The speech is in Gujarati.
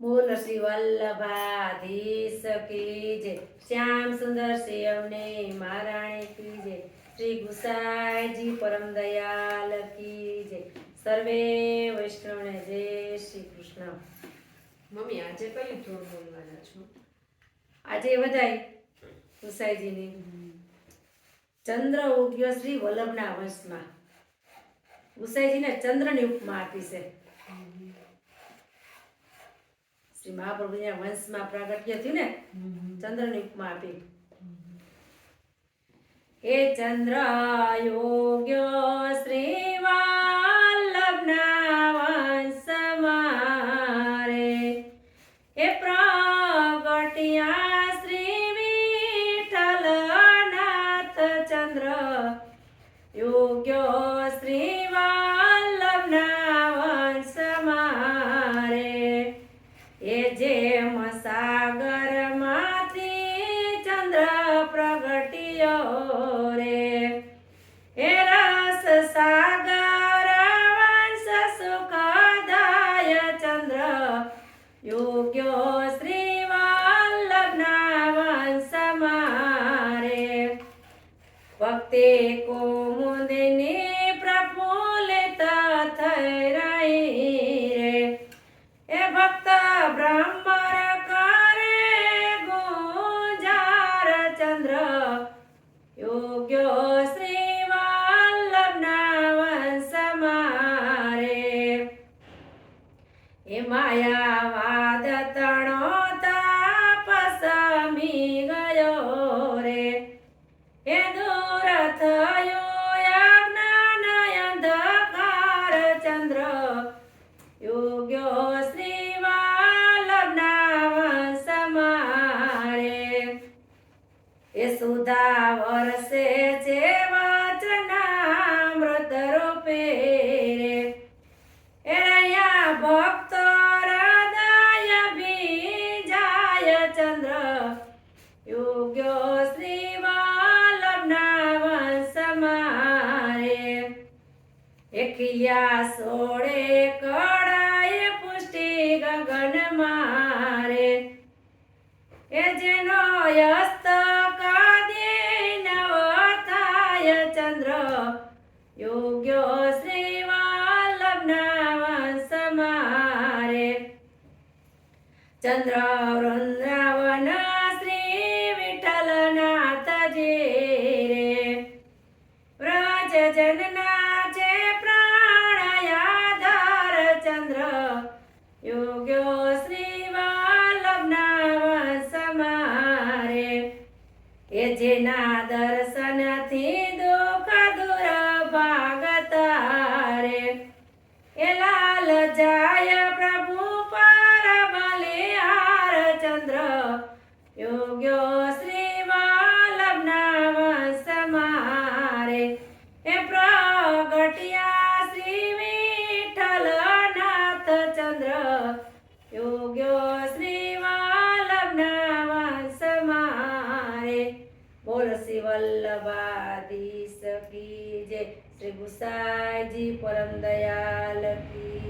બોલ શ્રી વલ્લભાધીશ કી જય. શ્યામ સુંદર શ્રી અમને મહારાણી કી જય. શ્રી ગુસાઈજી પરમ દયાલ કી જય. સર્વે વૈષ્ણવને જય શ્રી કૃષ્ણ. મમ્મી આજે કયું ધોળ બોલવાના છો? આજે વધાય ગુસાઈજીની. ચંદ્ર ઉગ્યો શ્રી વલ્લભના વંશમાં. ગુસાઈજીને ચંદ્રની ઉપમા આપી છે. શ્રી મહાપ્રભુના વંશમાં પ્રાગટ્ય થયું ને ચંદ્રની ઉપમા આપી. હે ચંદ્ર યોગ્ય શ્રી પ્રગટ્યો માયાવાદ તણો તાપસમી ગયો રે એ દૂર થયો અજ્ઞાન અંધકાર ચંદ્ર યોગ્યો શ્રી વલ્લભના સમારે એ સુધા વર્ષે છે એકિયા સોળે કળાએ પુષ્ટિ ગગન મારે. એ જેનો યસ્ત કાદે નવ થાય ચંદ્ર, યોગ્યો શ્રી વલ્લભના વંશમાં રે ચંદ્ર, વૃંદાવન જેના દર્શનથી દુઃખ દૂર ભાગતા રે એ લાલ જાય પ્રભુ પર બલિહાર ચંદ્ર. યોગ્યો શ્રી વલ્લભના વંશમાં રે એ પ્રગટ્યા શ્રી વિઠ્ઠલનાથ ચંદ્ર. યોગ્યો શ્રી ગુસાઈજી પરમ દયાલ કી